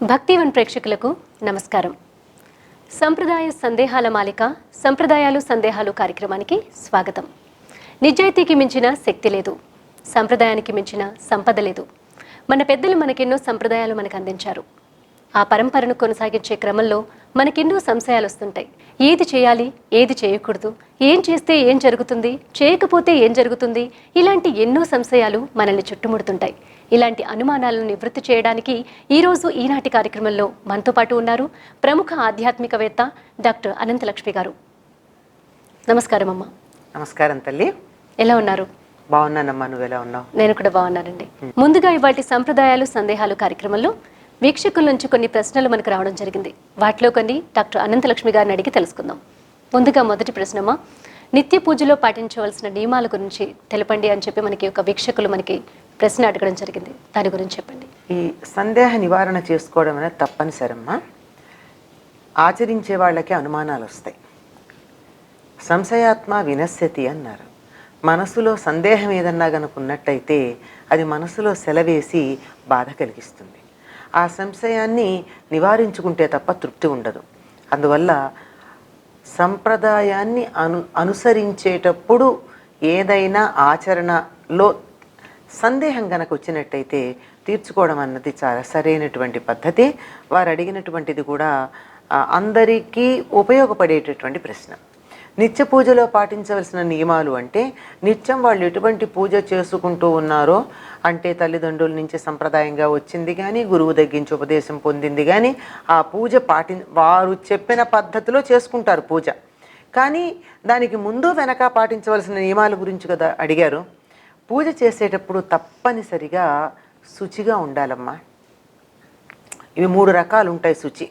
భక్తివన్ ప్రేక్షకులకు నమస్కారం. సంప్రదాయ సందేహాల మాలిక సంప్రదాయాలు సందేహాలు కార్యక్రమానికి స్వాగతం. నిజాయితీకి మించిన శక్తి లేదు. సంప్రదాయానికి మించిన సంపద లేదు. మన పెద్దలు మనకెన్నో సంప్రదాయాలు మనకు అందించారు. ఆ పరంపరను కొనసాగించే క్రమంలో మనకెన్నో సంశయాలు వస్తుంటాయి. ఏది చేయాలి ఏది చేయకూడదు ఏం చేస్తే ఏం జరుగుతుంది చేయకపోతే ఏం జరుగుతుంది ఇలాంటి ఎన్నో సంశయాలు మనల్ని చుట్టుముడుతుంటాయి. ఇలాంటి అనుమానాలను నివృత్తి చేయడానికి ఈరోజు ఈనాటి కార్యక్రమంలో మనతో పాటు ఉన్నారు ప్రముఖ ఆధ్యాత్మికవేత్త డాక్టర్ అనంతలక్ష్మి గారు. నమస్కారం అమ్మా. నమస్కారం తల్లి. ఎలా ఉన్నారు? బాగున్నానమ్మా నువ్వు ఎలా ఉన్నావు? నేను కూడా బాగున్నానండి. ముందుగా ఇవాటి సంప్రదాయాలు సందేహాలు కార్యక్రమంలో వీక్షకుల నుంచి కొన్ని ప్రశ్నలు మనకు రావడం జరిగింది. వాటిలో కొన్ని డాక్టర్ అనంతలక్ష్మి గారిని అడిగి తెలుసుకుందాం. ముందుగా మొదటి ప్రశ్నమా నిత్య పూజలో పాటించవలసిన నియమాల గురించి తెలపండి అని చెప్పి మనకి ఒక వీక్షకులు మనకి ప్రశ్న అడగడం జరిగింది. దాని గురించి చెప్పండి. ఈ సందేహ నివారణ చేసుకోవడం అనేది తప్పనిసరమ్మా. ఆచరించే వాళ్ళకి అనుమానాలు వస్తాయి సంశయాత్మ వినశ్యతి అన్నారు. మనసులో సందేహం ఏదన్నా కనుక ఉన్నట్టయితే అది మనసులో సెలవేసి బాధ కలిగిస్తుంది. ఆ సంశయాన్ని నివారించుకుంటే తప్ప తృప్తి ఉండదు. అందువల్ల సంప్రదాయాన్ని అను అనుసరించేటప్పుడు ఏదైనా ఆచరణలో సందేహం కనుక వచ్చినట్టయితే తీర్చుకోవడం అన్నది చాలా సరైనటువంటి పద్ధతి. వారు అడిగినటువంటిది కూడా అందరికీ ఉపయోగపడేటటువంటి ప్రశ్న. నిత్య పూజలో పాటించవలసిన నియమాలు అంటే నిత్యం వాళ్ళు ఎటువంటి పూజ చేసుకుంటూ ఉన్నారో అంటే తల్లిదండ్రుల నుంచి సంప్రదాయంగా వచ్చింది కానీ గురువు తగ్గించి ఉపదేశం పొందింది కానీ ఆ పూజ పాటి వారు చెప్పిన పద్ధతిలో చేసుకుంటారు పూజ. కానీ దానికి ముందు వెనక పాటించవలసిన నియమాల గురించి కదా అడిగారు. పూజ చేసేటప్పుడు తప్పనిసరిగా శుచిగా ఉండాలమ్మా. ఇవి మూడు రకాలు ఉంటాయి శుచి.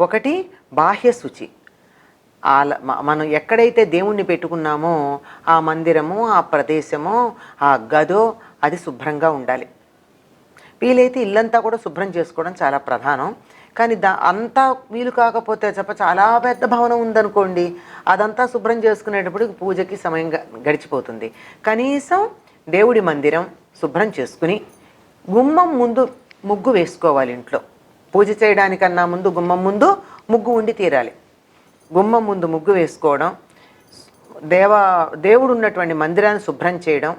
ఒకటి బాహ్య శుచి. ఆల మనం ఎక్కడైతే దేవుణ్ణి పెట్టుకున్నామో ఆ మందిరము ఆ ప్రదేశము ఆ గదో అది శుభ్రంగా ఉండాలి. వీలైతే ఇల్లంతా కూడా శుభ్రం చేసుకోవడం చాలా ప్రధానం. కానీ దా అంతా వీలు కాకపోతే చెప్ప చాలా పెద్ద భవనం ఉందనుకోండి అదంతా శుభ్రం చేసుకునేటప్పుడు పూజకి సమయం గ- గడిచిపోతుంది. కనీసం దేవుడి మందిరం శుభ్రం చేసుకుని గుమ్మం ముందు ముగ్గు వేసుకోవాలి ఇంట్లో. పూజ చేయడానికన్నా ముందు గుమ్మం ముందు ముగ్గు ఉండి తీరాలి. గుమ్మం ముందు ముగ్గు వేసుకోవడం దేవా దేవుడు ఉన్నటువంటి మందిరాన్ని శుభ్రం చేయడం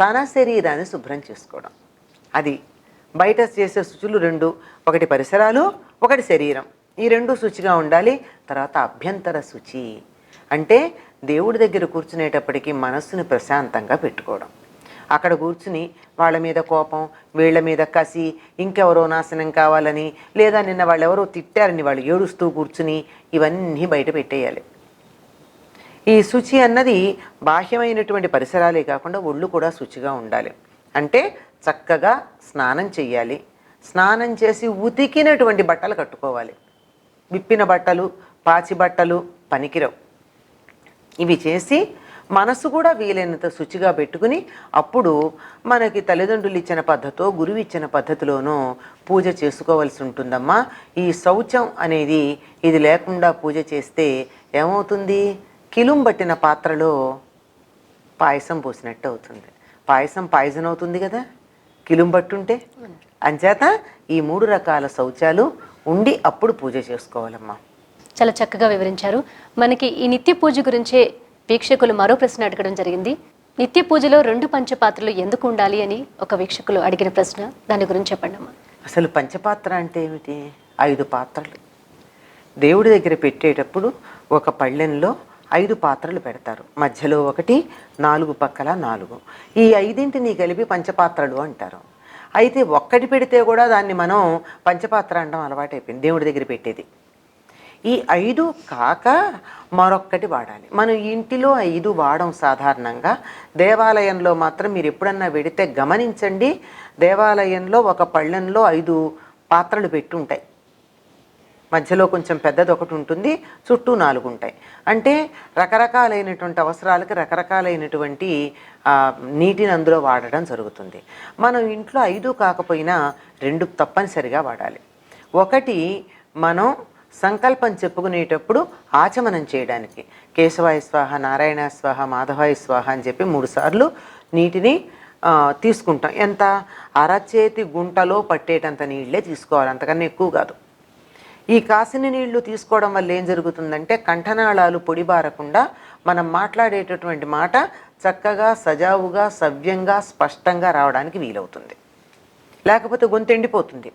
తన శరీరాన్ని శుభ్రం చేసుకోవడం. అది బయట చేసే శుచులు రెండు ఒకటి పరిసరాలు ఒకటి శరీరం. ఈ రెండు శుచిగా ఉండాలి. తర్వాత అభ్యంతర శుచి. అంటే దేవుడి దగ్గర కూర్చునేటప్పటికీ మనస్సును ప్రశాంతంగా పెట్టుకోవడం. అక్కడ కూర్చుని వాళ్ళ మీద కోపం వీళ్ళ మీద కసి ఇంకెవరో నాశనం కావాలని లేదా నిన్న వాళ్ళు ఎవరో తిట్టారని వాళ్ళు ఏడుస్తూ కూర్చుని ఇవన్నీ బయట పెట్టేయాలి. ఈ శుచి అన్నది బాహ్యమైనటువంటి పరిసరాలే కాకుండా ఒళ్ళు కూడా శుచిగా ఉండాలి. అంటే చక్కగా స్నానం చేయాలి స్నానం చేసి ఉతికినటువంటి బట్టలు కట్టుకోవాలి. విప్పిన బట్టలు పాచి బట్టలు పనికిరవు. ఇవి చేసి మనసు కూడా వీలైనంత శుచిగా పెట్టుకుని అప్పుడు మనకి తల్లిదండ్రులు ఇచ్చిన పద్ధతో గురువు ఇచ్చిన పద్ధతిలోనూ పూజ చేసుకోవాల్సి ఉంటుందమ్మా. ఈ శౌచం అనేది ఇది లేకుండా పూజ చేస్తే ఏమవుతుంది? కిలుం పట్టిన పాత్రలో పాయసం పోసినట్టు అవుతుంది. పాయసం పాయసం అవుతుంది కదా? కిలుం పట్టుంటే? అంచేత ఈ మూడు రకాల శౌచాలు ఉండి అప్పుడు పూజ చేసుకోవాలమ్మా. చాలా చక్కగా వివరించారు. మనకి ఈ నిత్య పూజ గురించే వీక్షకులు మరో ప్రశ్న అడగడం జరిగింది. నిత్య పూజలో రెండు పంచపాత్రలు ఎందుకు ఉండాలి అని ఒక వీక్షకులు అడిగిన ప్రశ్న. దాని గురించి చెప్పండి అమ్మా. అసలు పంచపాత్ర అంటే ఏమిటి? ఐదు పాత్రలు. దేవుడి దగ్గర పెట్టేటప్పుడు ఒక పళ్ళెంలో ఐదు పాత్రలు పెడతారు. మధ్యలో ఒకటి నాలుగు పక్కల నాలుగు. ఈ ఐదింటిని కలిపి పంచపాత్రలు అంటారు. అయితే ఒక్కటి పెడితే కూడా దాన్ని మనం పంచపాత్ర అనడం అలవాటైపోయింది. దేవుడి దగ్గర పెట్టేది. ఈ ఐదు కాక మరొక్కటి వాడాలి. మనం ఇంటిలో ఐదు వాడం సాధారణంగా. దేవాలయంలో మాత్రం మీరు ఎప్పుడన్నా వెడితే గమనించండి. దేవాలయంలో ఒక పళ్ళెంలో ఐదు పాత్రలు పెట్టుంటాయి. మధ్యలో కొంచెం పెద్దది ఒకటి ఉంటుంది చుట్టూ నాలుగు ఉంటాయి అంటే రకరకాలైనటువంటి అవసరాలకి రకరకాలైనటువంటి నీటిని అందులో వాడడం జరుగుతుంది. మనం ఇంట్లో ఐదు కాకపోయినా రెండు తప్పనిసరిగా వాడాలి. ఒకటి మనం సంకల్పం చెప్పుకునేటప్పుడు ఆచమనం చేయడానికి. కేశవాయ స్వాహ నారాయణ స్వాహ మాధవాయ స్వాహ అని చెప్పి మూడు సార్లు నీటిని తీసుకుంటాం. ఎంత అరచేతి గుంటలో పట్టేటంత నీళ్ళే తీసుకోవాలి. అంతకన్నా ఎక్కువ కాదు. ఈ కాసిన నీళ్ళు తీసుకోవడం వల్ల ఏం జరుగుతుందంటే కంఠనాళాలు పొడిబారకుండా మనం మాట్లాడేటటువంటి మాట చక్కగా సజావుగా సవ్యంగా స్పష్టంగా రావడానికి వీలవుతుంది. లేకపోతే గొంతు ఎండిపోతుంది.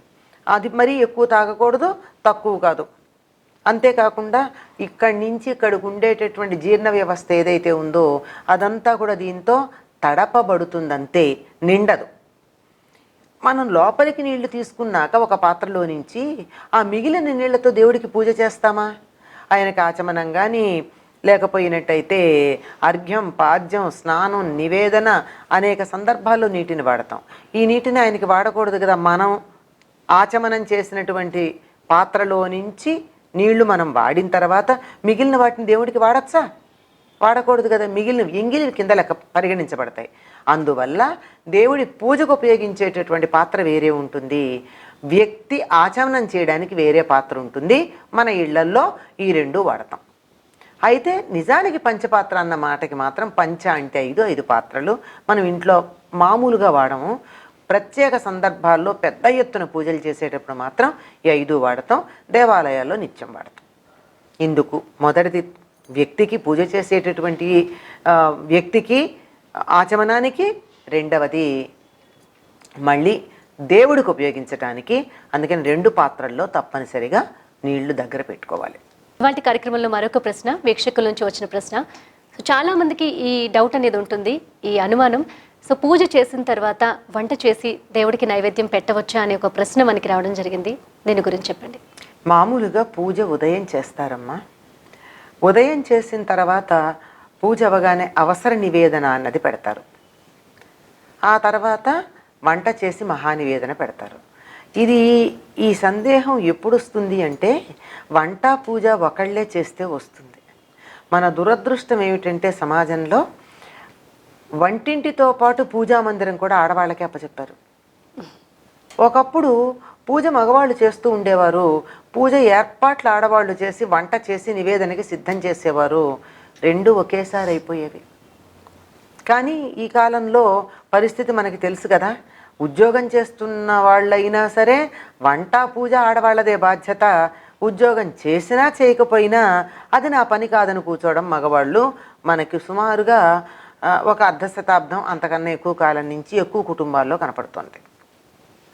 అది మరీ ఎక్కువ తాగకూడదు తక్కువ కాదు. అంతేకాకుండా ఇక్కడి నుంచి ఇక్కడికి ఉండేటటువంటి జీర్ణ వ్యవస్థ ఏదైతే ఉందో అదంతా కూడా దీంతో తడపబడుతుందంతే నిండదు. మనం లోపలికి నీళ్ళు తీసుకున్నాక ఒక పాత్రలో నుంచి ఆ మిగిలిన నీళ్ళతో దేవుడికి పూజ చేస్తామా? ఆయనకి ఆచమనం కానీ లేకపోయినట్టయితే అర్ఘ్యం పాద్యం స్నానం నివేదన అనేక సందర్భాల్లో నీటిని వాడతాం. ఈ నీటిని ఆయనకి వాడకూడదు కదా. మనం ఆచమనం చేసినటువంటి పాత్రలో నుంచి నీళ్ళు మనం వాడిన తర్వాత మిగిలిన వాటిని దేవుడికి వాడచ్చా? వాడకూడదు కదా. మిగిలిన ఎంగిలి కింద లెక్క పరిగణించబడతాయి. అందువల్ల దేవుడి పూజకు ఉపయోగించేటటువంటి పాత్ర వేరే ఉంటుంది. వ్యక్తి ఆచమనం చేయడానికి వేరే పాత్ర ఉంటుంది. మన ఇళ్ళల్లో ఈ రెండు వాడతాం. అయితే నిజానికి పంచపాత్ర అన్న మాటకి మాత్రం పంచ అంటే ఐదు ఐదు పాత్రలు మనం ఇంట్లో మామూలుగా వాడము. ప్రత్యేక సందర్భాల్లో పెద్ద ఎత్తున పూజలు చేసేటప్పుడు మాత్రం ఈ ఐదు వాడతాం. దేవాలయాల్లో నిత్యం వాడతాం. ఇందుకు మొదటిది వ్యక్తికి పూజ చేసేటటువంటి వ్యక్తికి ఆచమనానికి రెండవది మళ్ళీ దేవుడికి ఉపయోగించటానికి అందుకని రెండు పాత్రల్లో తప్పనిసరిగా నీళ్ళు దగ్గర పెట్టుకోవాలి. ఇవాళ కార్యక్రమంలో మరొక ప్రశ్న వీక్షకుల నుంచి వచ్చిన ప్రశ్న. సో చాలా మందికి ఈ డౌట్ అనేది ఉంటుంది ఈ అనుమానం. సో పూజ చేసిన తర్వాత వంట చేసి దేవుడికి నైవేద్యం పెట్టవచ్చా అనే ఒక ప్రశ్న మనకి రావడం జరిగింది. దీని గురించి చెప్పండి. మామూలుగా పూజ ఉదయం చేస్తారమ్మా. ఉదయం చేసిన తర్వాత పూజ అవగానే అవసర నివేదన అన్నది పెడతారు. ఆ తర్వాత వంట చేసి మహానివేదన పెడతారు. ఇది ఈ సందేహం ఎప్పుడు వస్తుంది అంటే వంట పూజ ఒకళ్ళే చేస్తే వస్తుంది. మన దురదృష్టం ఏమిటంటే సమాజంలో వంటింటితో పాటు పూజా మందిరం కూడా ఆడవాళ్ళకే అప్పచెప్పారు ఒకప్పుడు పూజ మగవాళ్ళు చేస్తూ ఉండేవారు పూజ ఏర్పాట్లు ఆడవాళ్ళు చేసి వంట చేసి నివేదనకి సిద్ధం చేసేవారు. రెండు ఒకేసారి అయిపోయేవి. కానీ ఈ కాలంలో పరిస్థితి మనకి తెలుసు కదా. ఉద్యోగం చేస్తున్న వాళ్ళైనా సరే వంట పూజ ఆడవాళ్ళదే బాధ్యత. ఉద్యోగం చేసినా చేయకపోయినా అది నా పని కాదని కూర్చోవడం మగవాళ్ళు మనకి సుమారుగా ఒక అర్ధ శతాబ్దం అంతకన్నా ఎక్కువ కాలం నుంచి ఎక్కువ కుటుంబాల్లో కనపడుతుంది.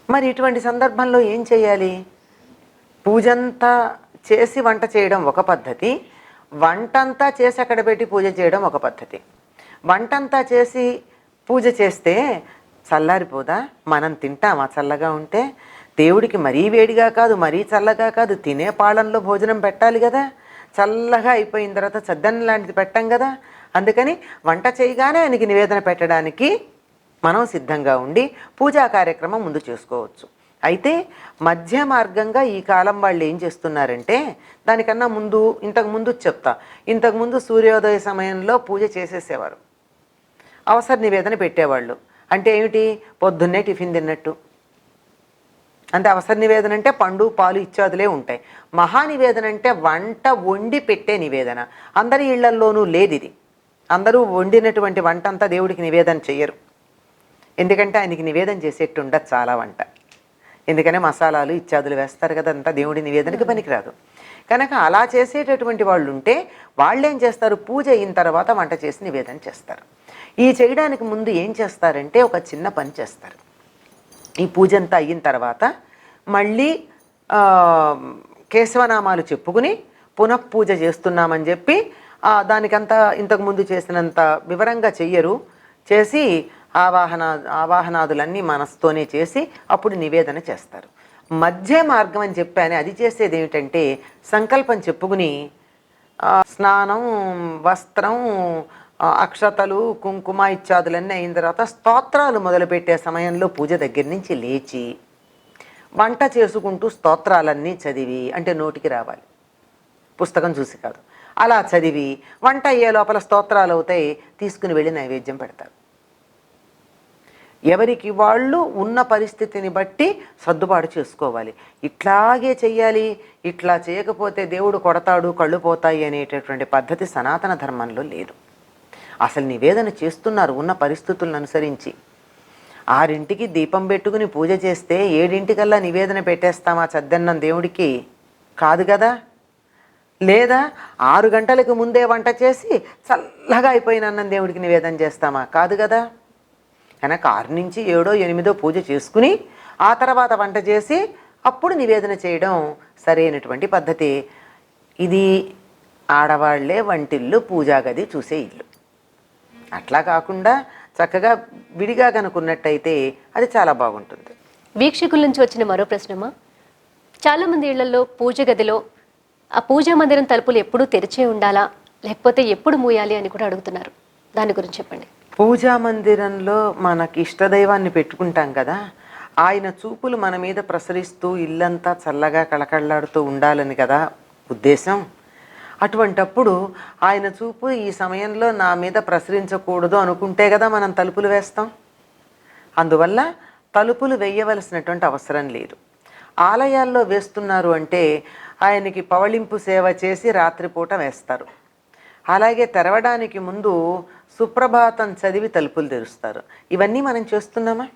మరి ఇటువంటి సందర్భంలో ఏం చేయాలి? పూజంతా చేసి వంట చేయడం ఒక పద్ధతి. వంటంతా చేసి అక్కడ పెట్టి పూజ చేయడం ఒక పద్ధతి. వంటంతా చేసి పూజ చేస్తే చల్లారిపోదా? మనం తింటామా? చల్లగా ఉంటే దేవుడికి మరీ వేడిగా కాదు మరీ చల్లగా కాదు తినే పాళంలో భోజనం పెట్టాలి కదా. చల్లగా అయిపోయిన తర్వాత చద్దన్నం లాంటిది పెట్టం కదా. అందుకని వంట చేయగానే ఆయనకి నివేదన పెట్టడానికి మనం సిద్ధంగా ఉండి పూజా కార్యక్రమం ముందు చేసుకోవచ్చు. అయితే మధ్య మార్గంగా ఈ కాలం వాళ్ళు ఏం చేస్తున్నారంటే దానికన్నా ముందు ఇంతకు ముందు చెప్తా ఇంతకుముందు సూర్యోదయ సమయంలో పూజ చేసేసేవారు. అవసర నివేదన పెట్టేవాళ్ళు. అంటే ఏమిటి? పొద్దున్నే టిఫిన్ తిన్నట్టు. అంటే అవసర నివేదన అంటే పండు పాలు ఇత్యాదులే ఉంటాయి. మహానివేదన అంటే వంట వండి పెట్టే నివేదన. అందరి ఇళ్ళల్లోనూ లేదు ఇది అందరూ వండినటువంటి వంట అంతా దేవుడికి నివేదన చెయ్యరు. ఎందుకంటే ఆయనకి నివేదన చేసేట్టు ఉండదు చాలా వంట. ఎందుకనే మసాలాలు ఇత్యాదులు వేస్తారు కదా అంతా దేవుడి నివేదనకి పనికిరాదు. కనుక అలా చేసేటటువంటి వాళ్ళు ఉంటే వాళ్ళు ఏం చేస్తారు? పూజ అయిన తర్వాత వంట చేసి నివేదన చేస్తారు. ఈ చేయడానికి ముందు ఏం చేస్తారంటే ఒక చిన్న పని చేస్తారు. ఈ పూజ అంతా అయిన తర్వాత మళ్ళీ కేశవనామాలు చెప్పుకుని పునఃపూజ చేస్తున్నామని చెప్పి దానికంతా ఇంతకుముందు చేసినంత వివరంగా చెయ్యరు. చేసి ఆవాహన ఆవాహనాదులన్నీ మనస్తోనే చేసి అప్పుడు నివేదన చేస్తారు. మధ్య మార్గం అని చెప్పాను అది చేసేది ఏమిటంటే సంకల్పం చెప్పుకుని స్నానం వస్త్రం అక్షతలు కుంకుమ ఇత్యాదులన్నీ అయిన తర్వాత స్తోత్రాలు మొదలుపెట్టే సమయంలో పూజ దగ్గర నుంచి లేచి వంట చేసుకుంటూ స్తోత్రాలన్నీ చదివి అంటే నోటికి రావాలి. పుస్తకం చూసి కాదు. అలా చదివి వంట అయ్యే లోపల స్తోత్రాలు అవుతాయి తీసుకుని వెళ్ళి నైవేద్యం పెడతారు. ఎవరికి వాళ్ళు ఉన్న పరిస్థితిని బట్టి సర్దుబాటు చేసుకోవాలి. ఇట్లాగే చెయ్యాలి ఇట్లా చేయకపోతే దేవుడు కొడతాడు కళ్ళు పోతాయి అనేటటువంటి పద్ధతి సనాతన ధర్మంలో లేదు. అసలు నివేదన చేస్తున్నారు ఉన్న పరిస్థితులను అనుసరించి. ఆరింటికి దీపం పెట్టుకుని పూజ చేస్తే ఏడింటికల్లా నివేదన పెట్టేస్తామా చద్దన్నం దేవుడికి? కాదు కదా? లేదా ఆరు గంటలకు ముందే వంట చేసి చల్లగా అయిపోయిన అన్నం దేవుడికి నివేదన చేస్తామా? కాదు కదా? కనుక ఆరు నుంచి ఏడో ఎనిమిదో పూజ చేసుకుని ఆ తర్వాత వంట చేసి అప్పుడు నివేదన చేయడం సరైనటువంటి పద్ధతి. ఇది ఆడవాళ్ళే వంటిల్లు పూజా గది చూసే ఇల్లు. అట్లా కాకుండా చక్కగా విడిగా కనుకున్నట్టయితే అది చాలా బాగుంటుంది. వీక్షకుల నుంచి వచ్చిన మరో ప్రశ్నమా? చాలా మంది ఇళ్ళలో పూజ గదిలో ఆ పూజా మందిరం తలుపులు ఎప్పుడూ తెరిచే ఉండాలా? లేకపోతే ఎప్పుడు మూయాలి అని కూడా అడుగుతున్నారు. దాని గురించి చెప్పండి. పూజా మందిరంలో మనకి ఇష్టదైవాన్ని పెట్టుకుంటాం కదా ఆయన చూపులు మన మీద ప్రసరిస్తూ ఇల్లంతా చల్లగా కళకళలాడుతూ ఉండాలని కదా ఉద్దేశం. అటువంటప్పుడు ఆయన చూపు ఈ సమయంలో నా మీద ప్రసరించకూడదు అనుకుంటే కదా మనం తలుపులు వేస్తాం. అందువల్ల తలుపులు వేయవలసినటువంటి అవసరం లేదు. ఆలయాల్లో వేస్తున్నారు అంటే ఆయనకి పవళింపు సేవ చేసి రాత్రిపూట వేస్తారు. అలాగే తెరవడానికి ముందు సుప్రభాతం చదివి తలుపులు తెరుస్తారు. ఇవన్నీ మనం చేస్తున్నామా?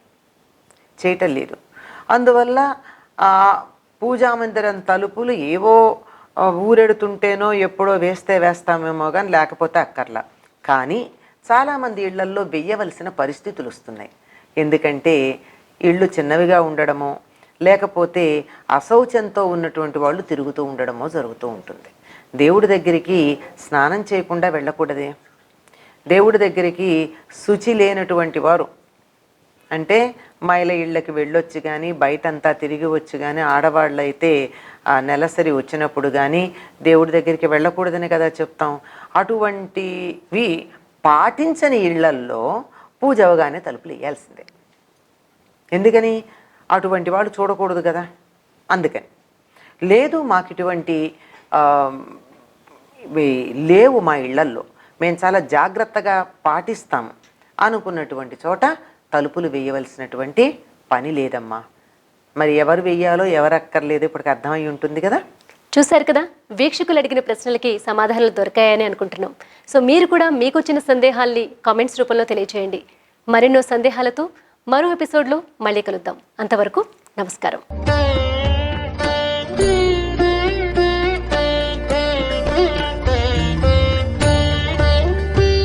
చేయటం లేదు. అందువల్ల ఆ పూజామందిరం తలుపులు ఏవో ఊరెడుతుంటేనో ఎప్పుడో వేస్తే వేస్తామేమో కానీ లేకపోతే అక్కర్లా. కానీ చాలామంది ఇళ్ళల్లో వెయ్యవలసిన పరిస్థితులు వస్తున్నాయి. ఎందుకంటే ఇళ్ళు చిన్నవిగా ఉండడమో లేకపోతే అశౌచంతో ఉన్నటువంటి వాళ్ళు తిరుగుతూ ఉండడమో జరుగుతూ ఉంటుంది. దేవుడి దగ్గరికి స్నానం చేయకుండా వెళ్ళకూడదే. దేవుడి దగ్గరికి శుచి లేనటువంటి వారు. అంటే మైల ఇళ్ళకి వెళ్ళొచ్చు కానీ బయటంతా తిరిగి వచ్చి కానీ ఆడవాళ్ళు అయితే ఆ నెలసరి వచ్చినప్పుడు కానీ దేవుడి దగ్గరికి వెళ్ళకూడదని కదా చెప్తాం. అటువంటివి పాటించని ఇళ్ళల్లో పూజ అవగానే తలుపులు వేయాల్సిందే. ఎందుకని? అటువంటి వాళ్ళు చూడకూడదు కదా. అందుకని. లేదు మాకు ఇటువంటి లేవు మా ఇళ్ళల్లో. మేము చాలా జాగ్రత్తగా పాటిస్తాం అనుకున్నటువంటి చోట తలుపులు వేయవలసినటువంటి పని లేదమ్మా. మరి ఎవరు వెయ్యాలో ఎవరు అక్కర్లేదు ఇప్పటికి అర్థమై ఉంటుంది కదా? చూశారు కదా? వీక్షకులు అడిగిన ప్రశ్నలకి సమాధానాలు దొరికాయని అనుకుంటున్నాం. సో మీరు కూడా మీకు వచ్చిన సందేహాల్ని కామెంట్స్ రూపంలో తెలియచేయండి. మరెన్నో సందేహాలతో మరో ఎపిసోడ్లో మళ్ళీ కలుద్దాం. అంతవరకు నమస్కారం.